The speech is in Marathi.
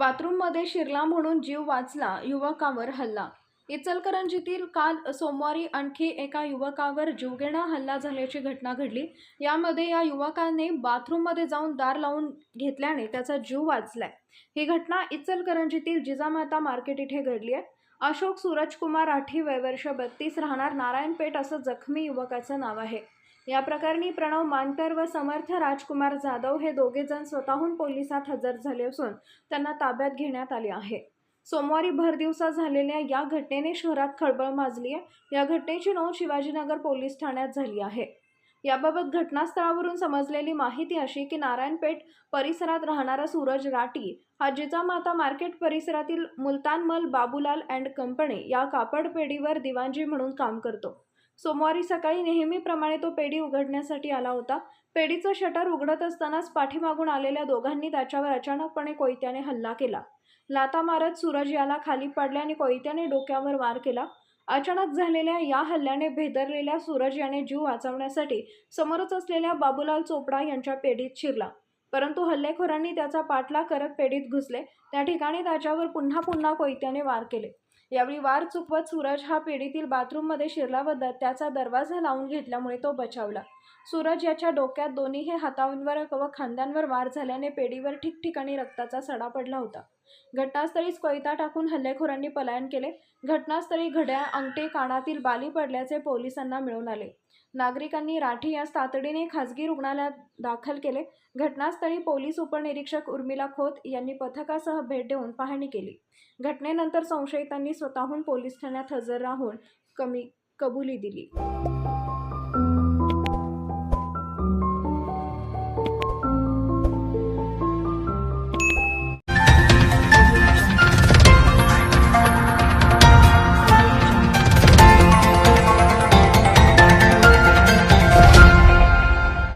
बाथरूममध्ये शिरला म्हणून जीव वाचला युवकावर हल्ला. इचलकरंजीतील काल सोमवारी आणखी एका युवकावर जीवघेणा हल्ला झाल्याची घटना घडली. यामध्ये या युवकाने बाथरूममध्ये जाऊन दार लावून घेतल्याने त्याचा जीव वाचलाय. ही घटना इचलकरंजीतील जिजामाता मार्केट इथे घडली आहे. अशोक सूरजकुमार आठी वयवर्ष बत्तीस राहणार नारायणपेठ असं जखमी युवकाचं नाव आहे. या प्रकरणी प्रणव मानकर व समर्थ राजकुमार जाधव हे दोघेजण स्वतःहून पोलिसात हजर झाले असून त्यांना ताब्यात घेण्यात आले आहे. सोमवारी भरदिवसा झालेल्या या घटनेने शहरात खळबळ माजली आहे या घटनेची नोंद शिवाजीनगर पोलीस ठाण्यात झाली आहे. याबाबत घटनास्थळावरून समजलेली माहिती अशी की नारायणपेठ परिसरात राहणारा सूरज राठी हा जिजामाता मार्केट परिसरातील मुलतानमल बाबूलाल अँड कंपनी या कापड पेढीवर दिवाणजी म्हणून काम करतो. सोमवारी सकाळी नेहमीप्रमाणे तो पेढी उघडण्यासाठी आला होता. पेढीचं शटर उघडत असतानाच पाठीमागून आलेल्या दोघांनी त्याच्यावर अचानकपणे कोयत्याने हल्ला केला. लाता मारत सूरज याला खाली पडल्या आणि कोयत्याने डोक्यावर वार केला. अचानक झालेल्या या हल्ल्याने भेदरलेल्या सूरज याने जीव वाचवण्यासाठी समोरच असलेल्या बाबूलाल चोपडा यांच्या पेढीत शिरला. परंतु हल्लेखोरांनी त्याचा पाठला करत पेढीत घुसले. त्या ठिकाणी त्याच्यावर पुन्हा पुन्हा कोयत्याने वार केले. यावेळी वार चुकवत सूरज हा पेढीतील बाथरूममध्ये शिरला व त्याचा दरवाजा लावून घेतल्यामुळे तो बचावला. सूरज याच्या डोक्यात दोन्ही हातांवर व खांद्यांवर वार झाल्याने पेढीवर ठिकठिकाणी रक्ताचा सडा पडला होता. घटनास्थळीच कोयता टाकून हल्लेखोरांनी पलायन केले. घटनास्थळी घड्या अंगठे कानातील बाली पडल्याचे पोलिसांना मिळून आले. नागरिकांनी राठी यास तातडीने खासगी रुग्णालयात दाखल केले. घटनास्थळी पोलीस उपनिरीक्षक उर्मिला खोत यांनी पथकासह भेट देऊन पाहणी केली. घटनेनंतर संशयितांनी स्वतःहून पोलीस ठाण्यात हजर राहून कमी कबुली दिली.